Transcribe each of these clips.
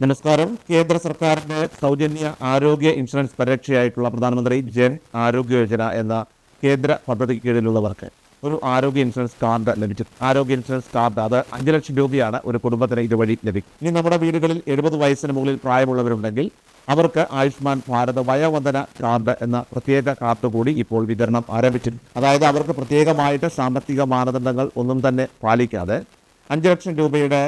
നമസ്കാരം. കേന്ദ്ര സർക്കാരിന്റെ സൗജന്യ ആരോഗ്യ ഇൻഷുറൻസ് പരിരക്ഷയായിട്ടുള്ള പ്രധാനമന്ത്രി ജൻ ആരോഗ്യ യോജന എന്ന കേന്ദ്ര പദ്ധതിക്ക് കീഴിലുള്ളവർക്ക് ഒരു ആരോഗ്യ ഇൻഷുറൻസ് കാർഡ് ലഭിച്ചു. ആരോഗ്യ ഇൻഷുറൻസ് കാർഡ് അത് അഞ്ച് ലക്ഷം രൂപയാണ് ഒരു കുടുംബത്തിന് ഇതുവഴി ലഭിക്കും ഇനി നമ്മുടെ വീടുകളിൽ എഴുപത് വയസ്സിന് മുകളിൽ പ്രായമുള്ളവരുണ്ടെങ്കിൽ അവർക്ക് ആയുഷ്മാൻ ഭാരത് വയോവന്ദന കാർഡ് എന്ന പ്രത്യേക കാർഡ് കൂടി ഇപ്പോൾ വിതരണം ആരംഭിച്ചു അതായത് അവർക്ക് പ്രത്യേകമായിട്ട് സാമ്പത്തിക മാനദണ്ഡങ്ങൾ ഒന്നും തന്നെ പാലിക്കാതെ അഞ്ച് ലക്ഷം രൂപയുടെ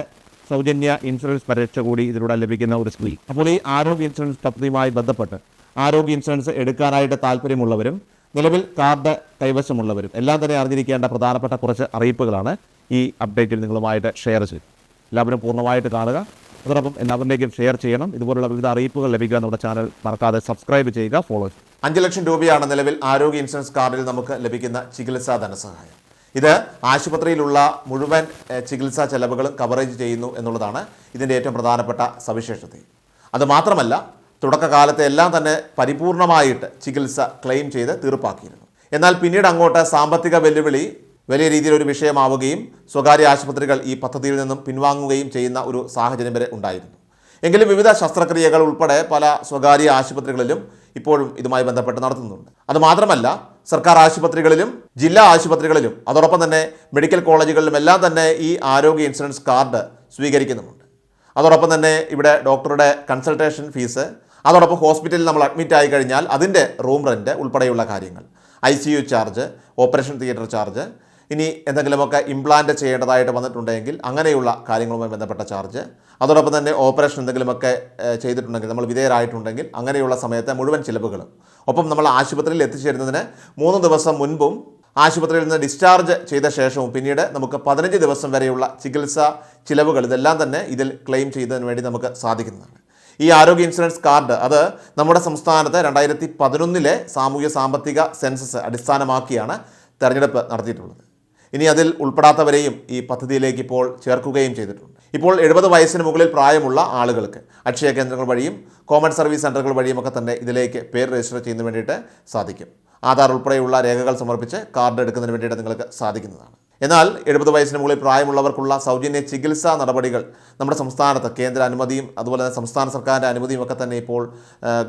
സൗജന്യ ഇൻഷുറൻസ് പരിരക്ഷ കൂടി ഇതിലൂടെ ലഭിക്കുന്ന ഒരു സ്കീം. അപ്പോൾ ഈ ആരോഗ്യ ഇൻഷുറൻസ് പദ്ധതിയുമായി ബന്ധപ്പെട്ട് ആരോഗ്യ ഇൻഷുറൻസ് എടുക്കാനായിട്ട് താല്പര്യമുള്ളവരും നിലവിൽ കാർഡ് കൈവശമുള്ളവരും എല്ലാം തന്നെ അറിഞ്ഞിരിക്കേണ്ട പ്രധാനപ്പെട്ട കുറച്ച് അറിയിപ്പുകളാണ് ഈ അപ്ഡേറ്റിൽ നിങ്ങളുമായിട്ട് ഷെയർ ചെയ്യും എല്ലാവരും പൂർണമായിട്ട് കാണുക. അതോടൊപ്പം എല്ലാവരിലേക്കും ഷെയർ ചെയ്യണം. ഇതുപോലുള്ള വിവിധ അറിയിപ്പുകൾ ലഭിക്കുക നമ്മുടെ ചാനൽ മറക്കാതെ സബ്സ്ക്രൈബ് ചെയ്യുക ഫോളോ അഞ്ച് ലക്ഷം രൂപയാണ് നിലവിൽ ആരോഗ്യ ഇൻഷുറൻസ് കാർഡിൽ നമുക്ക് ലഭിക്കുന്ന ചികിത്സാ ധനസഹായം. ഇത് ആശുപത്രിയിലുള്ള മുഴുവൻ ചികിത്സാ ചെലവുകളും കവറേജ് ചെയ്യുന്നു എന്നുള്ളതാണ് ഇതിന്റെ ഏറ്റവും പ്രധാനപ്പെട്ട സവിശേഷത. അതുമാത്രമല്ല തുടക്കകാലത്തെ എല്ലാം തന്നെ പരിപൂർണമായിട്ട് ചികിത്സ ക്ലെയിം ചെയ്ത് തീർപ്പാക്കിയിരുന്നു. എന്നാൽ പിന്നീട് അങ്ങോട്ട് സാമ്പത്തിക വെല്ലുവിളി വലിയ രീതിയിൽ ഒരു വിഷയമാവുകയും സ്വകാര്യ ആശുപത്രികൾ ഈ പദ്ധതിയിൽ നിന്നും പിൻവാങ്ങുകയും ചെയ്യുന്ന ഒരു സാഹചര്യം വരെ ഉണ്ടായിരുന്നു. എങ്കിലും വിവിധ ശസ്ത്രക്രിയകൾ ഉൾപ്പെടെ പല സ്വകാര്യ ആശുപത്രികളിലും ഇപ്പോഴും ഇതുമായി ബന്ധപ്പെട്ട് നടത്തുന്നുണ്ട്. അതുമാത്രമല്ല സർക്കാർ ആശുപത്രികളിലും ജില്ലാ ആശുപത്രികളിലും അതോടൊപ്പം തന്നെ മെഡിക്കൽ കോളേജുകളിലും എല്ലാം തന്നെ ഈ ആരോഗ്യ ഇൻഷുറൻസ് കാർഡ് സ്വീകരിക്കുന്നുമുണ്ട്. അതോടൊപ്പം തന്നെ ഇവിടെ ഡോക്ടറുടെ കൺസൾട്ടേഷൻ ഫീസ് അതോടൊപ്പം ഹോസ്പിറ്റലിൽ നമ്മൾ അഡ്മിറ്റ് ആയി കഴിഞ്ഞാൽ അതിന്റെ റൂം റെന്റ് ഉൾപ്പെടെയുള്ള കാര്യങ്ങൾ. ഐ ചാർജ് ഓപ്പറേഷൻ തിയേറ്റർ ചാർജ് ഇനി എന്തെങ്കിലുമൊക്കെ ഇംപ്ലാന്റ് ചെയ്യേണ്ടതായിട്ട് വന്നിട്ടുണ്ടെങ്കിൽ അങ്ങനെയുള്ള കാര്യങ്ങളുമായി ബന്ധപ്പെട്ട ചാർജ് അതോടൊപ്പം തന്നെ ഓപ്പറേഷൻ എന്തെങ്കിലുമൊക്കെ ചെയ്തിട്ടുണ്ടെങ്കിൽ നമ്മൾ വിധേയരായിട്ടുണ്ടെങ്കിൽ അങ്ങനെയുള്ള സമയത്തെ മുഴുവൻ ചിലവുകളും. ഒപ്പം നമ്മൾ ആശുപത്രിയിൽ എത്തിച്ചേരുന്നതിന് മൂന്ന് ദിവസം മുൻപും ആശുപത്രിയിൽ നിന്ന് ഡിസ്ചാർജ് ചെയ്ത ശേഷവും പിന്നീട് നമുക്ക് പതിനഞ്ച് ദിവസം വരെയുള്ള ചികിത്സാ ചിലവുകൾ ഇതെല്ലാം തന്നെ ഇതിൽ ക്ലെയിം ചെയ്യുന്നതിന് വേണ്ടി നമുക്ക് സാധിക്കുന്നതാണ്. ഈ ആരോഗ്യ ഇൻഷുറൻസ് കാർഡ് അത് നമ്മുടെ സംസ്ഥാനത്ത് രണ്ടായിരത്തി പതിനൊന്നിലെ സാമൂഹ്യ സാമ്പത്തിക സെൻസസ് അടിസ്ഥാനമാക്കിയാണ് തെരഞ്ഞെടുപ്പ് നടത്തിയിട്ടുള്ളത്. ഇനി അതിൽ ഉൾപ്പെടാത്തവരെയും ഈ പദ്ധതിയിലേക്ക് ഇപ്പോൾ ചേർക്കുകയും ചെയ്തിട്ടുണ്ട്. ഇപ്പോൾ എഴുപത് വയസ്സിന് മുകളിൽ പ്രായമുള്ള ആളുകൾക്ക് അക്ഷയ കേന്ദ്രങ്ങൾ വഴിയും കോമൺ സർവീസ് സെന്ററുകൾ വഴിയും ഒക്കെ തന്നെ ഇതിലേക്ക് പേര് രജിസ്റ്റർ ചെയ്യുന്നതിന് വേണ്ടിയിട്ട് സാധിക്കും. ആധാർ ഉൾപ്പെടെയുള്ള രേഖകൾ സമർപ്പിച്ച് കാർഡ് എടുക്കുന്നതിന് വേണ്ടിയിട്ട് നിങ്ങൾക്ക് സാധിക്കുന്നതാണ്. എന്നാൽ എഴുപത് വയസ്സിന് മുകളിൽ പ്രായമുള്ളവർക്കുള്ള സൗജന്യ ചികിത്സാ നടപടികൾ നമ്മുടെ സംസ്ഥാനത്ത് കേന്ദ്ര അനുമതിയും അതുപോലെ തന്നെ സംസ്ഥാന സർക്കാരിന്റെ അനുമതിയും ഒക്കെ തന്നെ ഇപ്പോൾ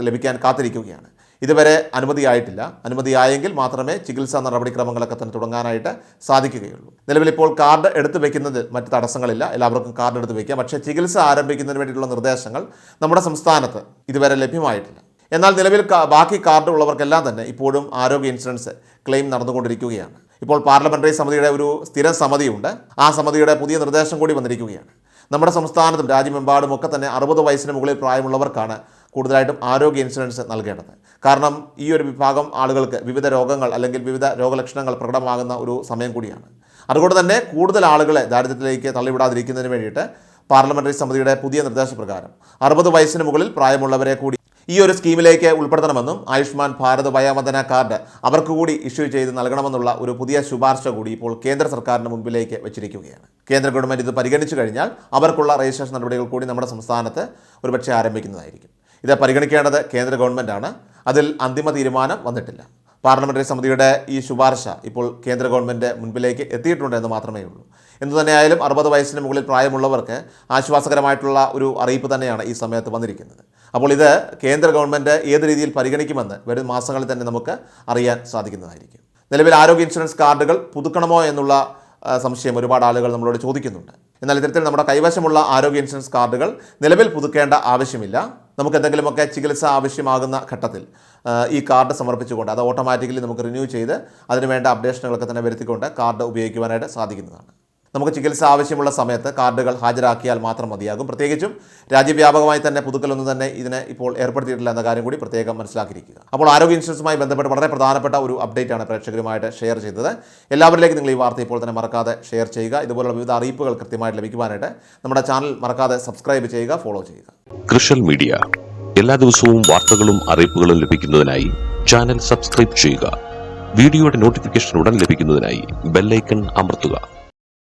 ലഭിക്കാൻ കാത്തിരിക്കുകയാണ്. ഇതുവരെ അനുമതിയായിട്ടില്ല. അനുമതിയായെങ്കിൽ മാത്രമേ ചികിത്സാ നടപടിക്രമങ്ങളൊക്കെ തന്നെ തുടങ്ങാനായിട്ട് സാധിക്കുകയുള്ളൂ. നിലവിൽ ഇപ്പോൾ കാർഡ് എടുത്തു വയ്ക്കുന്നത് മറ്റ് തടസ്സങ്ങളില്ല. എല്ലാവർക്കും കാർഡ് എടുത്ത് വയ്ക്കാം പക്ഷേ ചികിത്സ ആരംഭിക്കുന്നതിന് വേണ്ടിയിട്ടുള്ള നിർദ്ദേശങ്ങൾ നമ്മുടെ സംസ്ഥാനത്ത് ഇതുവരെ ലഭ്യമായിട്ടില്ല. എന്നാൽ നിലവിൽ ബാക്കി കാർഡ് ഉള്ളവർക്കെല്ലാം തന്നെ ഇപ്പോഴും ആരോഗ്യ ഇൻഷുറൻസ് ക്ലെയിം നടന്നുകൊണ്ടിരിക്കുകയാണ്. ഇപ്പോൾ പാർലമെന്ററി സമിതിയുടെ ഒരു സ്ഥിര സമിതിയുണ്ട്. ആ സമിതിയുടെ പുതിയ നിർദ്ദേശം കൂടി വന്നിരിക്കുകയാണ്. നമ്മുടെ സംസ്ഥാനത്തും രാജ്യമെമ്പാടും ഒക്കെ തന്നെ അറുപത് വയസ്സിന് മുകളിൽ പ്രായമുള്ളവർക്കാണ് കൂടുതലായിട്ടും ആരോഗ്യ ഇൻഷുറൻസ് നൽകേണ്ടത്. കാരണം ഈ ഒരു വിഭാഗം ആളുകൾക്ക് വിവിധ രോഗങ്ങൾ അല്ലെങ്കിൽ വിവിധ രോഗലക്ഷണങ്ങൾ പ്രകടമാകുന്ന ഒരു സമയം കൂടിയാണ്. അതുകൊണ്ട് തന്നെ കൂടുതൽ ആളുകളെ ദാരിദ്ര്യത്തിലേക്ക് തള്ളിവിടാതിരിക്കുന്നതിന് വേണ്ടിയിട്ട് പാർലമെന്ററി സമിതിയുടെ പുതിയ നിർദ്ദേശപ്രകാരം അറുപത് വയസ്സിന് മുകളിൽ പ്രായമുള്ളവരെ കൂടി ഈ ഒരു സ്കീമിലേക്ക് ഉൾപ്പെടുത്തണമെന്നും ആയുഷ്മാൻ ഭാരത് വയോവന്ദന കാർഡ് അവർക്ക് കൂടി ഇഷ്യൂ ചെയ്ത് നൽകണമെന്നുള്ള ഒരു പുതിയ ശുപാർശ കൂടി ഇപ്പോൾ കേന്ദ്ര സർക്കാരിന് മുമ്പിലേക്ക് വെച്ചിരിക്കുകയാണ്. കേന്ദ്ര ഗവൺമെന്റ് ഇത് പരിഗണിച്ചു കഴിഞ്ഞാൽ അവർക്കുള്ള രജിസ്ട്രേഷൻ നടപടികൾ കൂടി നമ്മുടെ സംസ്ഥാനത്ത് ഒരുപക്ഷെ ആരംഭിക്കുന്നതായിരിക്കും. ഇത് പരിഗണിക്കേണ്ടത് കേന്ദ്ര ഗവൺമെന്റാണ് അതിൽ അന്തിമ തീരുമാനം വന്നിട്ടില്ല. പാർലമെന്ററി സമിതിയുടെ ഈ ശുപാർശ ഇപ്പോൾ കേന്ദ്ര ഗവൺമെന്റ് മുൻപിലേക്ക് എത്തിയിട്ടുണ്ട് എന്ന് മാത്രമേ ഉള്ളൂ. എന്തു തന്നെയായാലും അറുപത് വയസ്സിന് മുകളിൽ പ്രായമുള്ളവർക്ക് ആശ്വാസകരമായിട്ടുള്ള ഒരു അറിയിപ്പ് തന്നെയാണ് ഈ സമയത്ത് വന്നിരിക്കുന്നത്. അപ്പോൾ ഇത് കേന്ദ്ര ഗവൺമെന്റ് ഏത് രീതിയിൽ പരിഗണിക്കുമെന്ന് വരും മാസങ്ങളിൽ തന്നെ നമുക്ക് അറിയാൻ സാധിക്കുന്നതായിരിക്കും. നിലവിൽ ആരോഗ്യ ഇൻഷുറൻസ് കാർഡുകൾ പുതുക്കണമോ എന്നുള്ള സംശയം ഒരുപാട് ആളുകൾ നമ്മളോട് ചോദിക്കുന്നുണ്ട്. എന്നാൽ ഇത്തരത്തിൽ നമ്മുടെ കൈവശമുള്ള ആരോഗ്യ ഇൻഷുറൻസ് കാർഡുകൾ നിലവിൽ പുതുക്കേണ്ട ആവശ്യമില്ല. നമുക്ക് എന്തെങ്കിലുമൊക്കെ ചികിത്സ ആവശ്യമാകുന്ന ഘട്ടത്തിൽ ഈ കാർഡ് സമർപ്പിച്ചുകൊണ്ട് അത് ഓട്ടോമാറ്റിക്കലി നമുക്ക് റിന്യൂ ചെയ്ത് അതിനുവേണ്ട അപ്ഡേഷനുകളൊക്കെ തന്നെ വരുത്തിക്കൊണ്ട് കാർഡ് ഉപയോഗിക്കുവാനായിട്ട് സാധിക്കുന്നതാണ്. നമുക്ക് ചികിത്സ ആവശ്യമുള്ള സമയത്ത് കാർഡുകൾ ഹാജരാക്കിയാൽ മാത്രം മതിയാകും. പ്രത്യേകിച്ചും രാജ്യവ്യാപകമായി തന്നെ പുതുക്കലൊന്നും തന്നെ ഇതിനെ ഇപ്പോൾ ഏർപ്പെടുത്തിയിട്ടില്ല എന്ന കാര്യം കൂടി പ്രത്യേകം മനസ്സിലാക്കിയിരിക്കുക. അപ്പോൾ ആരോഗ്യ ഇൻഷുറൻസുമായി ബന്ധപ്പെട്ട് വളരെ പ്രധാനപ്പെട്ട ഒരു അപ്ഡേറ്റ് ആണ് പ്രേക്ഷകരുമായിട്ട് ഷെയർ ചെയ്തത്. എല്ലാവരിലേക്കും നിങ്ങൾ ഈ വാർത്ത ഇപ്പോൾ തന്നെ മറക്കാതെ ഷെയർ ചെയ്യുക. ഇതുപോലുള്ള വിവിധ അറിയിപ്പുകൾ കൃത്യമായിട്ട് ലഭിക്കുവാനായിട്ട് നമ്മുടെ ചാനൽ മറക്കാതെ സബ്സ്ക്രൈബ് ചെയ്യുക ഫോളോ ചെയ്യുക. കൃഷൽ മീഡിയ. എല്ലാ ദിവസവും വാർത്തകളും അറിയിപ്പുകളും ലഭിക്കുന്നതിനായി ചാനൽ സബ്സ്ക്രൈബ് ചെയ്യുക. വീഡിയോയുടെ നോട്ടിഫിക്കേഷൻ ഉടൻ ലഭിക്കുന്നതിനായി ബെല്ലൈക്കൺ അമർത്തുക.